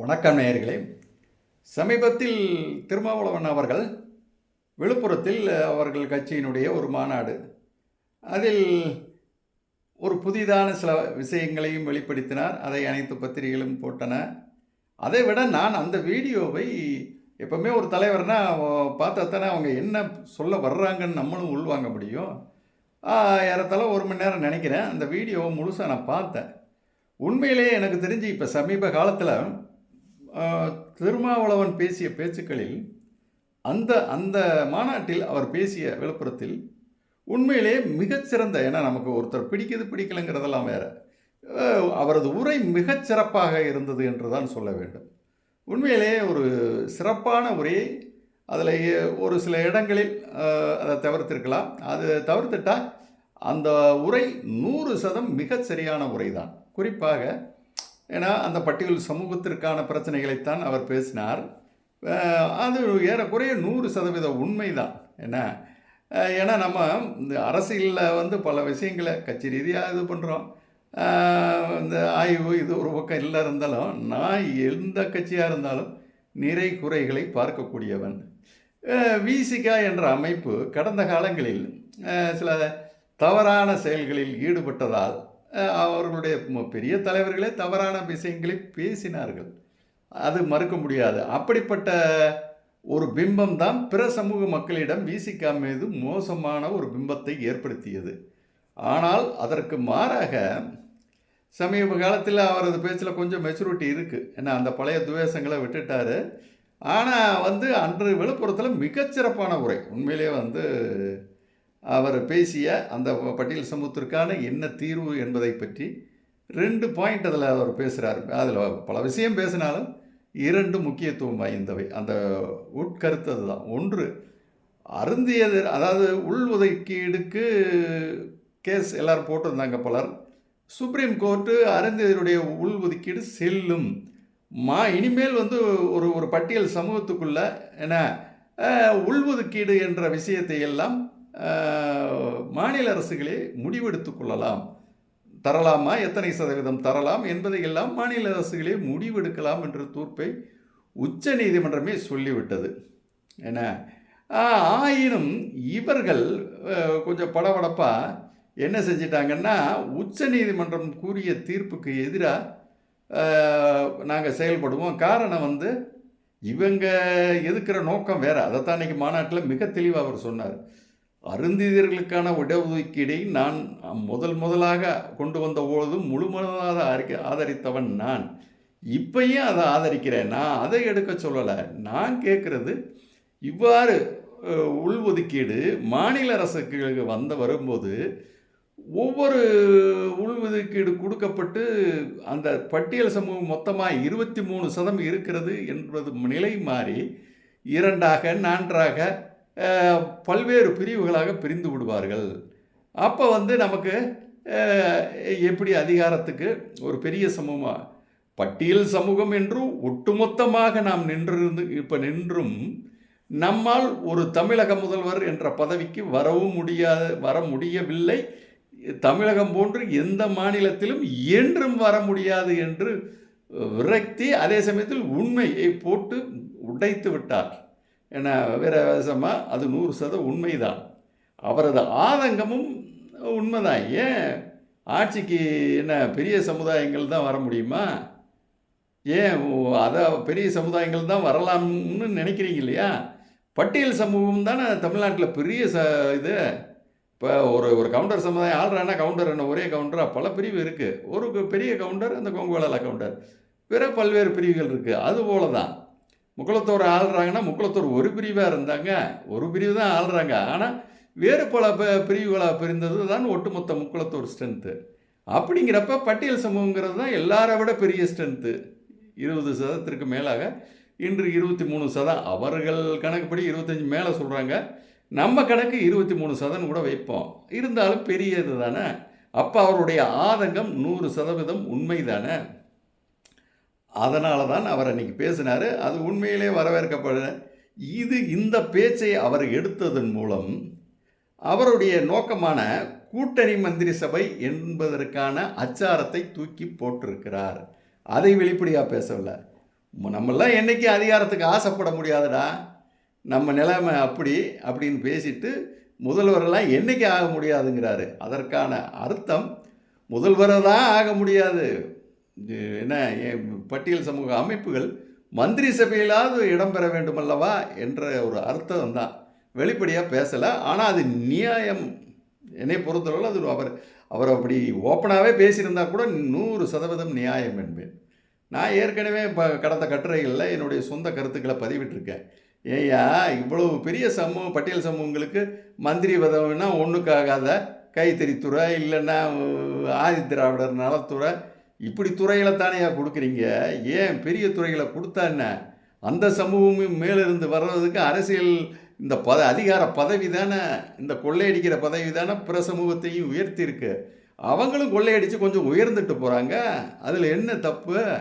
வணக்கம் நேயர்களே. சமீபத்தில் திருமாவளவன் அவர்கள் விழுப்புரத்தில் அவர்கள் கட்சியினுடைய ஒரு மாநாடு. அதில் ஒரு புதிதான சில விஷயங்களையும் வெளிப்படுத்தினார். அதை அனைத்து பத்திரிகைகளும் போட்டன. அதை விட நான் அந்த வீடியோவை எப்பவுமே ஒரு தலைவர்னா பார்த்தா தானே அவங்க என்ன சொல்ல வர்றாங்கன்னு நம்மளும் உள்வாங்க முடியும். ஏறத்தால ஒரு மணி நேரம் நினைக்கிறேன். அந்த வீடியோவை முழுசாக நான் பார்த்தேன். உண்மையிலேயே எனக்கு தெரிஞ்சு இப்போ சமீப காலத்தில் திருமாவளவன் பேசிய பேச்சுக்களில் அந்த அந்த மாநாட்டில் அவர் பேசிய விழுப்புரத்தில் உண்மையிலே மிகச்சிறந்த ஏன்னா நமக்கு ஒருத்தர் பிடிக்குது பிடிக்கலைங்கிறதெல்லாம் வேற அவரது உரை மிகச்சிறப்பாக இருந்தது என்று தான் சொல்ல வேண்டும். உண்மையிலே ஒரு சிறப்பான உரையை அதில் ஒரு சில இடங்களில் அதை தவிர்த்திருக்கலாம். அது தவிர்த்துட்டால் அந்த உரை நூறு சதம் மிகச் சரியான உரை தான் குறிப்பாக ஏன்னா அந்த பட்டியல் சமூகத்திற்கான பிரச்சனைகளைத்தான் அவர் பேசினார். அது ஏறக்குறைய நூறு சதவீத உண்மைதான். என்ன? ஏன்னா நம்ம இந்த அரசியலில் வந்து பல விஷயங்களை கட்சி ரீதியாக இது பண்ணுறோம் இந்த ஆய்வு இது ஒரு பக்கம் இல்லை இருந்தாலும் நான் எந்த கட்சியாக இருந்தாலும் நிறை குறைகளை பார்க்கக்கூடியவன். விசிகா என்ற அமைப்பு கடந்த காலங்களில் சில தவறான செயல்களில் ஈடுபட்டதால் அவர்களுடைய ம- பெரிய தலைவர்களே தவறான விஷயங்களை பேசினார்கள். அது மறுக்க முடியாது. அப்படிப்பட்ட ஒரு பிம்பம் தான் பிற சமூக மக்களிடம் விசிகா மீது மோசமான ஒரு பிம்பத்தை ஏற்படுத்தியது. ஆனால் அதற்கு மாறாக சமீப காலத்தில் அவரது பேச்சில் கொஞ்சம் மெச்சூரிட்டி இருக்குது ஏன்னா அந்த பழைய துவேஷங்களை விட்டுட்டார். ஆனால் வந்து அன்று விழுப்புரத்தில் மிகச்சிறப்பான உரை. உண்மையிலேயே வந்து அவர் பேசிய அந்த பட்டியல் சமூகத்திற்கான என்ன தீர்வு என்பதை பற்றி ரெண்டு பாயிண்ட் அதில் அவர் பேசுகிறார் அதில் பல விஷயம் பேசினாலும் இரண்டு முக்கியத்துவம் வாய்ந்தவை. அந்த உட்கருத்து அதுதான். ஒன்று அருந்தியது அதாவது உள் ஒதுக்கீடுக்கு கேஸ் எல்லோரும் போட்டிருந்தாங்க பலர். சுப்ரீம் கோர்ட்டு அருந்தியதனுடைய உள் ஒதுக்கீடு செல்லும். மா இனிமேல் வந்து ஒரு ஒரு பட்டியல் சமூகத்துக்குள்ள என்ன அஹ், உள்ஒதுக்கீடு என்ற விஷயத்தை எல்லாம் மாநில அரசுகளே முடிவெடுத்துக் கொள்ளலாம். தரலாமா? எத்தனை சதவீதம் தரலாம் என்பதை எல்லாம் மாநில அரசுகளே முடிவெடுக்கலாம் என்ற தூர்ப்பை உச்ச நீதிமன்றமே சொல்லிவிட்டது. என்ன? ஆயினும் இவர்கள் கொஞ்சம் படபடப்பாக என்ன செஞ்சிட்டாங்கன்னா உச்ச நீதிமன்றம் கூறிய தீர்ப்புக்கு எதிராக நாங்கள் செயல்படுவோம். காரணம் வந்து இவங்க எதுக்கிற நோக்கம் வேறு. அதைத்தான் இன்னைக்கு மாநாட்டில் மிக தெளிவாக அவர் சொன்னார். அருந்தியர்களுக்கான இடஒதுக்கீடை நான் முதல் முதலாக கொண்டு வந்த பொழுது முழுமனதாக ஆரிக்க- ஆதரித்தவன் நான். இப்பையும் அதை ஆதரிக்கிறேன். நான் அதை எடுக்க சொல்லலை. நான் கேட்குறது இவ்வாறு அஹ், உள்ஒதுக்கீடு மாநில அரசுகளுக்கு வந்த வரும்போது ஒவ்வொரு உள்ஒதுக்கீடு கொடுக்கப்பட்டு அந்த பட்டியல் சமூகம் மொத்தமாக இருபத்தி மூணு சதம் இருக்கிறது என்பது நிலை மாறி இரண்டாக நான்காக பல்வேறு பிரிவுகளாக பிரிந்து விடுவார்கள். அப்போ வந்து நமக்கு எப்படி அதிகாரத்துக்கு ஒரு பெரிய சமூகமாக பட்டியல் சமூகம் என்றும் ஒட்டுமொத்தமாக நாம் நின்றிருந்து இப்போ நின்றும் நம்மால் ஒரு தமிழக முதல்வர் என்ற பதவிக்கு வரவும் முடியாத வர முடியவில்லை. தமிழகம் போன்று எந்த மாநிலத்திலும் என்றும் வர முடியாது என்று விரக்தி அதே சமயத்தில் உண்மையை போட்டு உடைத்து விட்டார். என வேற அது நூறு சத உண்மைதான். அவரது ஆதங்கமும் உண்மைதான். ஏன்? ஆட்சிக்கு என்ன பெரிய சமுதாயங்கள் தான் வர முடியுமா? ஏன் அதை பெரிய சமுதாயங்கள் தான் வரலாம்னு நினைக்கிறீங்க இல்லையா? பட்டியல் சமூகம் தானே தமிழ்நாட்டில் பெரிய ச இது. இப்போ ஒரு ஒரு கவுண்டர் சமுதாயம் ஆள்றானா கவுண்டர் என்ன ஒரே கவுண்டராக பல பிரிவு இருக்குது ஒரு பெரிய கவுண்டர் அந்த கொங்குவேலா கவுண்டர். பிற பல்வேறு பிரிவுகள் இருக்குது அது போல தான் முக்குளத்தூர் ஆள்றாங்கன்னா முக்குளத்தூர் ஒரு பிரிவாக இருந்தாங்க. ஒரு பிரிவு தான் ஆள்றாங்க. ஆனால் வேறு பல ப- பிரிவுகளாக பிரிந்தது தான் ஒட்டுமொத்த முக்குளத்தூர் ஸ்ட்ரென்த்து அப்படிங்கிறப்ப பட்டியல் சமூகங்கிறது தான் எல்லாரை விட பெரிய ஸ்ட்ரென்த்து இருபது சதத்திற்கு மேலாக இன்று இருபத்தி மூணு சதம். அவர்கள் கணக்குப்படி இருபத்தஞ்சி மேலே சொல்கிறாங்க நம்ம கணக்கு இருபத்தி மூணு சதம் கூட வைப்போம். இருந்தாலும் பெரியது தானே அப்போ அவருடைய ஆதங்கம் நூறு சதவீதம் உண்மை தானே அதனால தான் அவர் அன்றைக்கி பேசினார். அது உண்மையிலே வரவேற்கப்பட இது இந்த பேச்சை அவர் எடுத்ததன் மூலம் அவருடைய நோக்கமான கூட்டணி மந்திரி சபை என்பதற்கான அச்சாரத்தை தூக்கி போட்டிருக்கிறார். அதை வெளிப்படையாக பேசவில்லை. நம்மெல்லாம் என்னைக்கு அதிகாரத்துக்கு ஆசைப்பட முடியாதுடா. நம்ம நிலைமை அப்படி அப்படின்னு பேசிட்டு முதல்வரெல்லாம் என்றைக்கு ஆக முடியாதுங்கிறாரு. அதற்கான அர்த்தம் முதல்வரை தான் ஆக முடியாது. என்ன என் பட்டியல் சமூக அமைப்புகள் மந்திரி சபையிலாவது இடம்பெற வேண்டுமல்லவா என்ற ஒரு அர்த்தம் தான். வெளிப்படையாக பேசலை. ஆனால் அது நியாயம். என்னை பொறுத்தளவில் அது அவர் அவர் அப்படி ஓப்பனாகவே பேசியிருந்தா கூட நூறு சதவீதம் நியாயம் என்பேன். நான் ஏற்கனவே இப்போ கடந்த கட்டுரைகளில் என்னுடைய சொந்த கருத்துக்களை பதிவிட்டிருக்கேன். ஏயா இவ்வளவு பெரிய சமூகம் பட்டியல் சமூகங்களுக்கு மந்திரி பதவின்னா ஒன்றுக்காகாத கைத்தறித்துறை இல்லைன்னா ஆதி திராவிடர் நலத்துறை இப்படி துறைகளை தானேயா கொடுக்குறீங்க? ஏன் பெரிய துறைகளை கொடுத்தா என்ன? அந்த சமூகமும் மேலிருந்து வர்றதுக்கு அரசியல் இந்த பத அதிகார பதவி தானே இந்த கொள்ளையடிக்கிற பதவி தானே பிற சமூகத்தையும் உயர்த்தியிருக்கு. அவங்களும் கொள்ளையடித்து கொஞ்சம் உயர்ந்துட்டு போகிறாங்க அதில் என்ன தப்பு?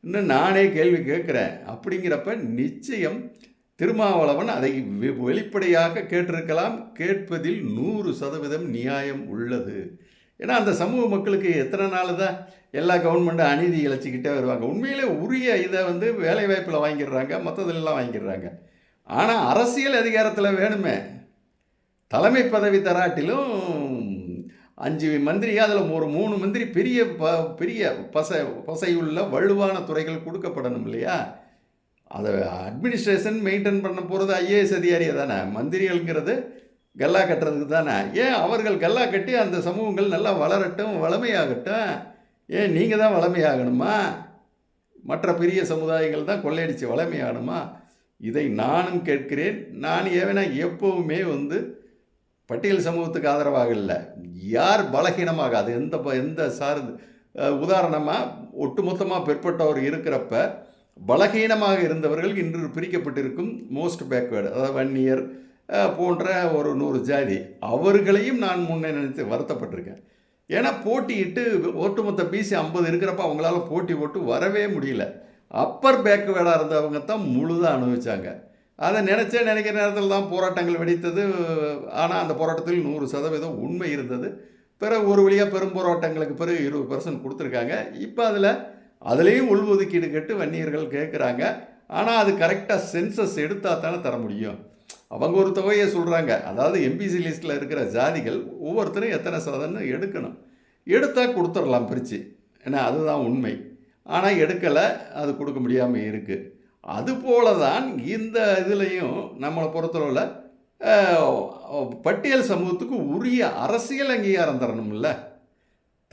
இன்னும் நானே கேள்வி கேட்குறேன். அப்படிங்கிறப்ப நிச்சயம் திருமாவளவன் அதை வெ- வெளிப்படையாக கேட்டிருக்கலாம். கேட்பதில் நூறு சதவீதம் நியாயம் உள்ளது. ஏன்னா அந்த சமூக மக்களுக்கு எத்தனை நாள் தான் எல்லா கவர்மெண்ட்டும் அநீதி இழைச்சிக்கிட்டே வருவாங்க. உண்மையிலே உரிய இதை வந்து வேலைவாய்ப்பில் வாங்கிடுறாங்க மற்றதுலலாம் வாங்கிடுறாங்க. ஆனால் அரசியல் அதிகாரத்தில் வேணுமே. தலைமை பதவி தராட்டிலும் அஞ்சு மந்திரி அதில் ஒரு மூணு மந்திரி பெரிய ப பெரிய பசை பசையுள்ள வலுவான துறைகள் கொடுக்கப்படணும் இல்லையா? அதை அட்மினிஸ்ட்ரேஷன் மெயின்டைன் பண்ண போகிறது ஐஏஎஸ் அதிகாரியை தானே. மந்திரிகள்ங்கிறது கல்லா கட்டுறதுக்கு தானே? ஏன் அவர்கள் கல்லா கட்டி அந்த சமூகங்கள் நல்லா வளரட்டும் வளமையாகட்டும்? ஏன் நீங்கள் தான் வளமையாகணுமா? மற்ற பெரிய சமுதாயங்கள் தான் கொள்ளையடித்து வளமையாகணுமா? இதை நானும் கேட்கிறேன். நான் ஏவனா எப்போவுமே வந்து பட்டியல் சமூகத்துக்கு ஆதரவாக இல்லை. யார் பலகீனமாக? அது எந்த ப- எந்த சார்ந்து உதாரணமாக ஒட்டுமொத்தமாக பிற்பட்டவர் இருக்கிறப்ப பலகீனமாக இருந்தவர்கள் இன்று பிரிக்கப்பட்டிருக்கும் மோஸ்ட் பேக்வேர்டு அதாவது வன்னியர் இயர் போன்ற ஒரு நூறு ஜாதி. அவர்களையும் நான் முன்னே நினைத்து வருத்தப்பட்டிருக்கேன். ஏன்னா போட்டியிட்டு ஒட்டுமொத்த பிசி ஐம்பது இருக்கிறப்ப அவங்களால போட்டி போட்டு வரவே முடியல. அப்பர் பேக்கு வேடாக இருந்தவங்க தான் முழுதாக அனுபவிச்சாங்க. அதை நினச்சே நினைக்கிற நேரத்தில் தான் போராட்டங்கள் வெடித்தது. ஆனால் அந்த போராட்டத்தில் நூறு சதவீதம் உண்மை இருந்தது. பிறகு ஒரு வழியாக பெரும் போராட்டங்களுக்கு பிறகு இருபது பர்சன்ட் கொடுத்துருக்காங்க. இப்போ அதில் அதுலேயும் உள்ஒதுக்கீடு கேட்டு வன்னியர்கள் கேட்குறாங்க ஆனால் அது கரெக்டாக சென்சஸ் எடுத்தால் தானே தர முடியும். அவங்க ஒரு தொகையை சொல்கிறாங்க அதாவது எம்பிசி லிஸ்ட்டில் இருக்கிற ஜாதிகள் ஒவ்வொருத்தரும் எத்தனை சதன்னு எடுக்கணும். எடுத்தால் கொடுத்துடலாம் பிரித்து ஏன்னா அதுதான் உண்மை. ஆனால் எடுக்கலை அது கொடுக்க முடியாமல் இருக்குது அதுபோல தான் இந்த இதுலேயும் நம்மளை பொறுத்தளவில் பட்டியல் சமூகத்துக்கு உரிய அரசியல் அங்கீகாரம் தரணும்ல.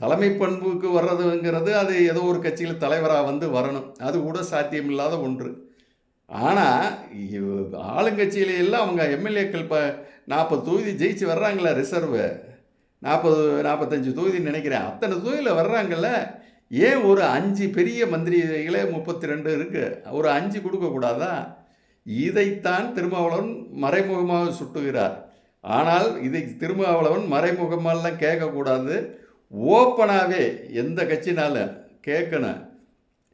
தலைமை பண்புக்கு வர்றதுங்கிறது அது ஏதோ ஒரு கட்சியில் தலைவராக வந்து வரணும். அது கூட சாத்தியமில்லாத ஒன்று. ஆனால் ஆளுங்கட்சியில எல்லாம் அவங்க எம்எல்ஏக்கள் இப்போ நாற்பது தொகுதி ஜெயிச்சு வர்றாங்களே ரிசர்வு நாற்பது நாற்பத்தஞ்சு தொகுதி நினைக்கிறேன். அத்தனை தொகுதியில் வர்றாங்கல்ல. ஏன் ஒரு அஞ்சு பெரிய மந்திரிகளே முப்பத்தி ரெண்டு இருக்குது ஒரு அஞ்சு கொடுக்கக்கூடாதா? இதைத்தான் திருமாவளவன் மறைமுகமாக சுட்டுகிறார். ஆனால் இதை திருமாவளவன் மறைமுகமாலாம் கேட்கக்கூடாது. ஓப்பனாகவே எந்த கட்சினாலும் கேட்கணும்.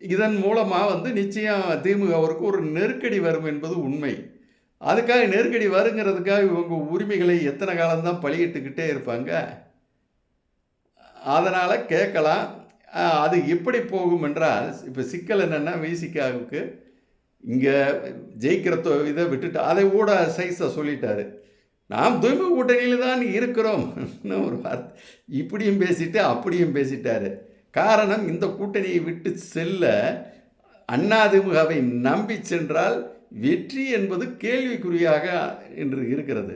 இதன் மூலமாக வந்து நிச்சயம் திமுகவிற்கு ஒரு நெருக்கடி வரும் என்பது உண்மை. அதுக்காக நெருக்கடி வருங்கிறதுக்காக இவங்க உரிமைகளை எத்தனை காலம்தான் பழியிட்டுக்கிட்டே இருப்பாங்க? அதனால் கேட்கலாம். அது எப்படி போகும் என்றால் இப்போ சிக்கல் என்னென்னா விசிகாவுக்கு இங்கே ஜெயிக்கிற இதை விட்டுட்டு அதை கூட சைஸை சொல்லிட்டாரு. நாம் தூய்மை கூட்டணியில் தான் இருக்கிறோம். ஒரு வார்த்தை. இப்படியும் பேசிட்டு அப்படியும் பேசிட்டாரு. காரணம் இந்த கூட்டணியை விட்டு செல்ல அதிமுகவை நம்பி சென்றால் வெற்றி என்பது கேள்விக்குறியாக என்று இருக்கிறது.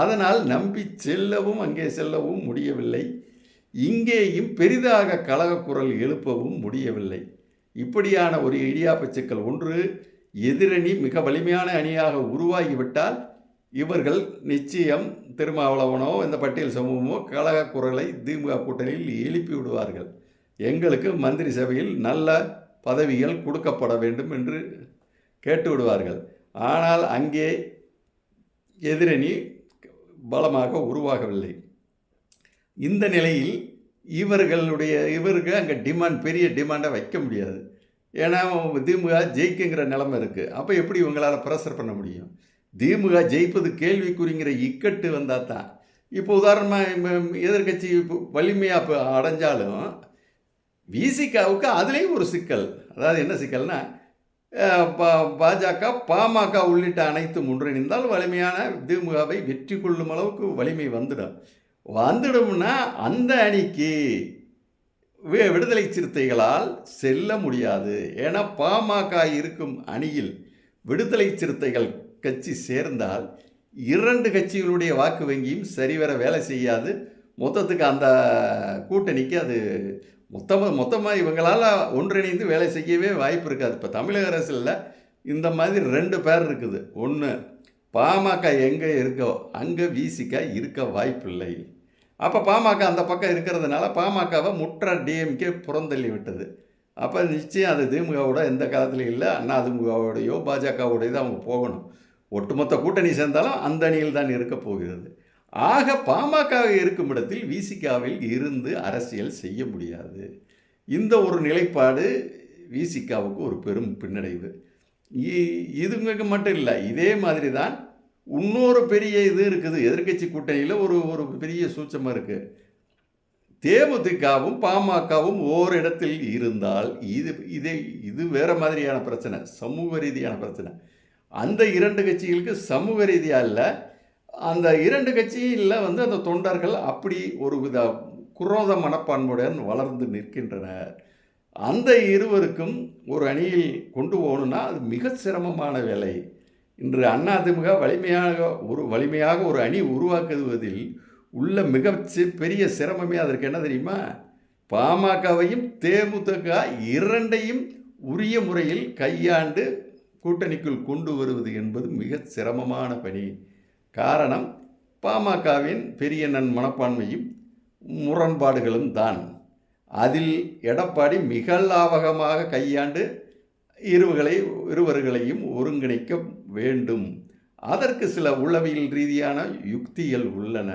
அதனால் நம்பி செல்லவும் அங்கே செல்லவும் முடியவில்லை. இங்கேயும் பெரிதாக கலகக்குரல் எழுப்பவும் முடியவில்லை. இப்படியான ஒரு இடியாப்ப சிக்கல் ஒன்று எதிரணி மிக வலிமையான அணியாக உருவாகிவிட்டால் இவர்கள் நிச்சயம் திருமாவளவனோ இந்த பட்டியல் சமூகமோ கழக குரலை திமுக கூட்டணியில் எழுப்பி விடுவார்கள். எங்களுக்கு மந்திரி சபையில் நல்ல பதவிகள் கொடுக்கப்பட வேண்டும் என்று கேட்டு விடுவார்கள். ஆனால் அங்கே எதிரணி பலமாக உருவாகவில்லை. இந்த நிலையில் இவர்களுடைய இவருக்கு அங்கே டிமாண்ட் பெரிய டிமாண்டை வைக்க முடியாது. ஏன்னா திமுக ஜெயிக்குங்கிற நிலைமை இருக்குது அப்போ எப்படி இவங்களால் ப்ரெஷர் பண்ண முடியும்? திமுக ஜெயிப்பது கேள்விக்குறிங்கிற இக்கட்டு வந்தால் தான். இப்போ உதாரணமாக எதிர்கட்சி வலிமையாக இப்போ அடைஞ்சாலும் விசிகாவுக்கு அதுலேயும் ஒரு சிக்கல். அதாவது என்ன சிக்கல்னா பா- பாஜக பாமக உள்ளிட்ட அனைத்து ஒன்றிணைந்தால் வலிமையான திமுகவை வெற்றி கொள்ளும் அளவுக்கு வலிமை வந்துடும். வந்துடும்னா அந்த அணிக்கு விடுதலை சிறுத்தைகளால் செல்ல முடியாது. ஏன்னா பாமக இருக்கும் அணியில் விடுதலை சிறுத்தைகள் கட்சி சேர்ந்தால் இரண்டு கட்சிகளுடைய வாக்கு வங்கியும் சரிவர வேலை செய்யாது. மொத்தத்துக்கு அந்த கூட்டணிக்கு அது மொத்தமாக மொத்தமாக இவங்களால் ஒன்றிணைந்து வேலை செய்யவே வாய்ப்பு இருக்காது. இப்போ தமிழக அரசில் இந்த மாதிரி ரெண்டு பேர் இருக்குது. ஒன்று பாமக எங்கே இருக்கோ அங்கே விசிக இருக்க வாய்ப்பில்லை. அப்போ பாமக அந்த பக்கம் இருக்கிறதுனால பாமகவை முற்ற டிஎம்கே புறந்தள்ளி விட்டது. அப்போ நிச்சயம் அது திமுகவோட எந்த காலத்துலையும் இல்லை. அண்ணா திமுகவோடையோ பாஜகவோடையோ தான் அவங்க போகணும். ஒட்டுமொத்த கூட்டணி சேர்ந்தாலும் அந்த அணியில் தான் இருக்க போகிறது. ஆக பாமக இருக்கும் இடத்தில் விசிகாவில் இருந்து அரசியல் செய்ய முடியாது. இந்த ஒரு நிலைப்பாடு விசிகாவுக்கு ஒரு பெரும் பின்னடைவு. இ- இதுங்களுக்கு மட்டும் இல்லை இதே மாதிரி தான் இன்னொரு பெரிய இது இருக்குது. எதிர்க்கட்சி கூட்டணியில் ஒரு ஒரு பெரிய சூச்சமாக இருக்குது தேமுதிகவும் பாமகவும் ஓரிடத்தில் இருந்தால் இது இதே இது வேறு மாதிரியான பிரச்சனை சமூக ரீதியான பிரச்சனை. அந்த இரண்டு கட்சிகளுக்கு சமூக ரீதியாக இல்லை அந்த இரண்டு கட்சியில் வந்து அந்த தொண்டர்கள் அப்படி ஒரு வித குரோத மனப்பான்மையுடன் வளர்ந்து நிற்கின்றனர். அந்த இருவருக்கும் ஒரு அணியில் கொண்டு போகணும்னா அது மிக சிரமமான வேலை. இன்று அதிமுக வலிமையாக ஒரு வலிமையாக ஒரு அணி உருவாக்குவதில் உள்ள மிக பெரிய சிரமமே அதற்கு என்ன தெரியுமா? பாமகவையும் தேமுதிக இரண்டையும் உரிய முறையில் கையாண்டு கூட்டணிக்குள் கொண்டு வருவது என்பது மிக சிரமமான பணி. காரணம் பாமகவின் பெரிய நன் மனப்பான்மையும் முரண்பாடுகளும் தான். அதில் எடப்பாடி மிக லாவகமாக கையாண்டு இருவுகளை இருவர்களையும் ஒருங்கிணைக்க வேண்டும். அதற்கு சில உளவியல் ரீதியான யுக்திகள் உள்ளன.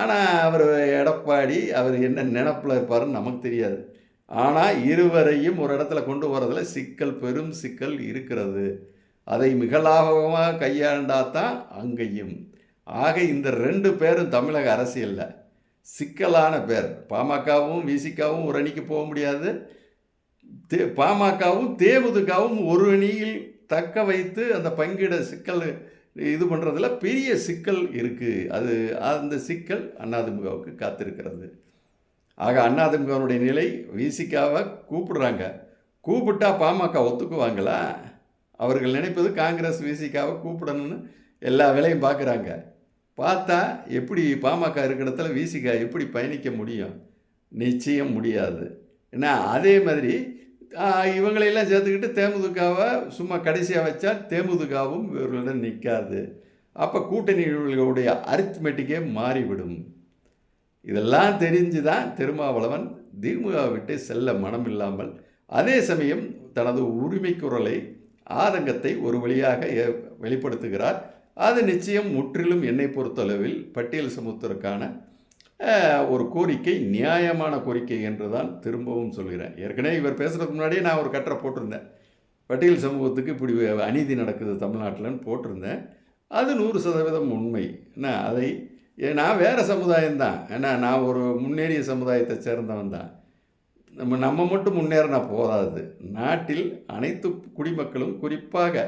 ஆனால் அவர் எடப்பாடி அவர் என்ன நினப்பில் இருப்பாருன்னு நமக்கு தெரியாது. ஆனால் இருவரையும் ஒரு இடத்துல கொண்டு வரதில் சிக்கல் பெரும் சிக்கல் இருக்கிறது. அதை மிக லாபகமாக கையாண்டாதான் அங்கேயும். ஆக இந்த ரெண்டு பேரும் தமிழக அரசியலில் சிக்கலான பேர். பாமகவும் விசிகாவும் ஒரு அணிக்கு போக முடியாது. தே பாமகவும் தேமுதுகவும் ஒரு அணியில் தக்க வைத்து அந்த பங்கிட சிக்கல் இது பண்ணுறதுல பெரிய சிக்கல் இருக்குது அது அந்த சிக்கல் அண்ணாதிமுகவுக்கு காத்திருக்கிறது. ஆக அண்ணாதிமுகனுடைய நிலை விசிகாவை கூப்பிடுறாங்க. கூப்பிட்டா பாமக ஒத்துக்குவாங்களா? அவர்கள் நினைப்பது காங்கிரஸ் விசிகாவை கூப்பிடணும்னு எல்லா வேலையும் பார்க்குறாங்க. பார்த்தா எப்படி பாமக இருக்கிற இடத்துல விசிகா எப்படி பயணிக்க முடியும்? நிச்சயம் முடியாது. ஏன்னா அதே மாதிரி இவங்களையெல்லாம் சேர்த்துக்கிட்டு தேமுதிகாவை சும்மா கடைசியாக வச்சா தேமுதிகாவும் இவர்களுடன் நிற்காது. அப்போ கூட்டணிகளுடைய அரித்மெட்டிக்கே மாறிவிடும். இதெல்லாம் தெரிஞ்சு தான் திருமாவளவன் திமுக விட்டு செல்ல மனம் இல்லாமல் அதே சமயம் தனது உரிமை குரலை ஆதங்கத்தை ஒரு வழியாக வெளிப்படுத்துகிறார். அது நிச்சயம் முற்றிலும் என்னை பொறுத்தளவில் பட்டியல் சமூகத்திற்கான ஒரு கோரிக்கை நியாயமான கோரிக்கை என்று தான் திரும்பவும் சொல்கிறேன். ஏற்கனவே இவர் பேசுகிறதுக்கு முன்னாடியே நான் ஒரு கட்டரை போட்டிருந்தேன். பட்டியல் சமூகத்துக்கு இப்படி அநீதி நடக்குது தமிழ்நாட்டில்னு போட்டிருந்தேன். அது நூறு சதவீதம் உண்மை. என்ன அதை ஏ, நான் வேறு சமுதாயம்தான். ஏன்னா நான் ஒரு முன்னேறிய சமுதாயத்தை சேர்ந்தவன் தான் நம்ம நம்ம மட்டும் முன்னேறினா போதாது. நாட்டில் அனைத்து குடிமக்களும் குறிப்பாக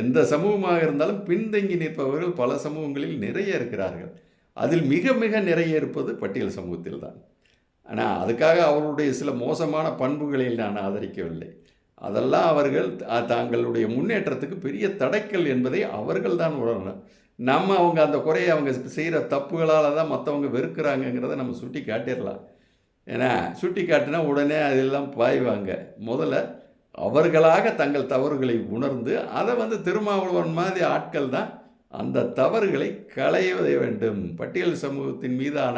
எந்த சமூகமாக இருந்தாலும் பின்தங்கி நிற்பவர்கள் பல சமூகங்களில் நிறைய இருக்கிறார்கள். அதில் மிக மிக நிறைய இருப்பது பட்டியல் சமூகத்தில் தான். ஆனால் அதுக்காக அவர்களுடைய சில மோசமான பண்புகளை நான் ஆதரிக்கவில்லை. அதெல்லாம் அவர்கள் தாங்களுடைய முன்னேற்றத்துக்கு பெரிய தடைக்கல் என்பதை அவர்கள் தான் உணரணும். நம்ம அவங்க அந்த குறையை அவங்க செய்கிற தப்புகளால் தான் மற்றவங்க வெறுக்கிறாங்கங்கிறத நம்ம சுட்டி காட்டிடலாம். ஏன்னா சுட்டி காட்டினா உடனே அதெல்லாம் பாய்வாங்க. முதல்ல அவர்களாக தங்கள் தவறுகளை உணர்ந்து அதை வந்து திருமாவளவன் மாதிரி ஆட்கள் தான் அந்த தவறுகளை களைய வேண்டும். பட்டியல் சமூகத்தின் மீதான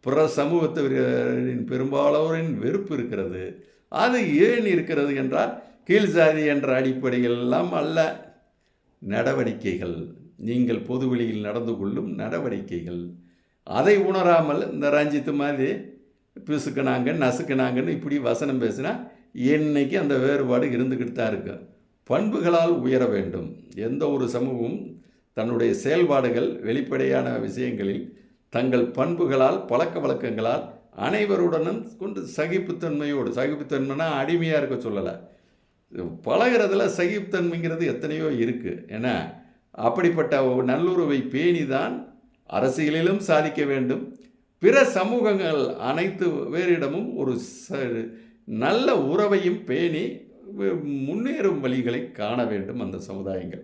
பிற சமூகத்தினரின் பெரும்பாலோரின் வெறுப்பு இருக்கிறது. அது ஏன் இருக்கிறது என்றால் கீழ் சாதி என்ற அடிப்படையில் எல்லாம் அல்ல. நடவடிக்கைகள். நீங்கள் பொதுவெளியில் நடந்து கொள்ளும் நடவடிக்கைகள். அதை உணராமல் இந்த ரஞ்சித்து மாதிரி பிசுக்குனாங்க நசுக்குனாங்கன்னு இப்படி வசனம் பேசினா என்னைக்கு அந்த வேறுபாடு இருந்துக்கிட்டு தான் இருக்கும் பண்புகளால் உயர வேண்டும். எந்த ஒரு சமூகமும் தன்னுடைய செயல்பாடுகள் வெளிப்படையான விஷயங்களில் தங்கள் பண்புகளால் பழக்க வழக்கங்களால் அனைவருடனும் கொண்டு சகிப்புத்தன்மையோடு சகிப்புத்தன்மைனா அடிமையாக இருக்க சொல்லலை. பழகிறதுல சகிப்புத்தன்மைங்கிறது எத்தனையோ இருக்குது ஏன்னா அப்படிப்பட்ட நல்லுறவை பேணி தான் அரசியலிலும் சாதிக்க வேண்டும். பிற சமூகங்கள் அனைத்து வேறிடமும் ஒரு ச நல்ல உறவையும் பேணி முன்னேறும் வழிகளை காண வேண்டும் அந்த சமுதாயங்கள்.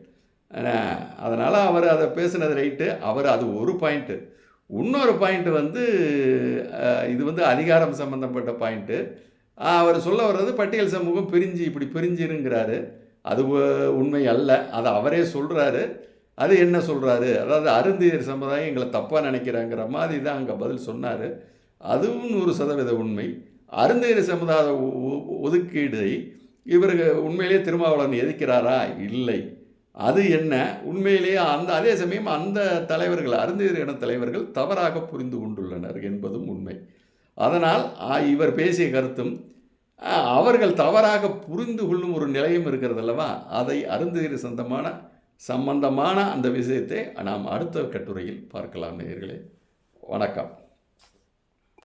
அதனால் அவர் அதை பேசினது ரைட்டு அவர் அது ஒரு பாயிண்ட்டு இன்னொரு பாயிண்ட் வந்து இது வந்து அதிகாரம் சம்மந்தப்பட்ட பாயிண்ட்டு அவர் சொல்ல வர்றது பட்டியல் சமூகம் பிரிஞ்சு இப்படி பிரிஞ்சிருங்கிறாரு. அது உண்மை அல்ல. அதை அவரே சொல்கிறாரு அது என்ன சொல்கிறாரு அதாவது அருந்தியர் சமுதாயம் எங்களை தப்பாக நினைக்கிறாங்கிற மாதிரி தான் அங்கே பதில் சொன்னார். அதுவும் நூறு சதவீத உண்மை. அருந்தியர் சமுதாய ஒ- ஒதுக்கீடை இவருக்கு உண்மையிலேயே திருமாவளவன் எதிர்க்கிறாரா? இல்லை. அது என்ன? உண்மையிலேயே அந்த அதே சமயம் அந்த தலைவர்கள் அருந்தியர் இன தலைவர்கள் தவறாக புரிந்து கொண்டுள்ளனர் என்பதும் உண்மை. அதனால் இவர் பேசிய கருத்தும் அவர்கள் தவறாக புரிந்து கொள்ளும் ஒரு நிலையும் இருக்கிறது அல்லவா? அதை அருந்தியர் சொந்தமான சம்பந்தமான அந்த விஷயத்தை நாம் அடுத்த கட்டுரையில் பார்க்கலாம் நேர்களே வணக்கம்.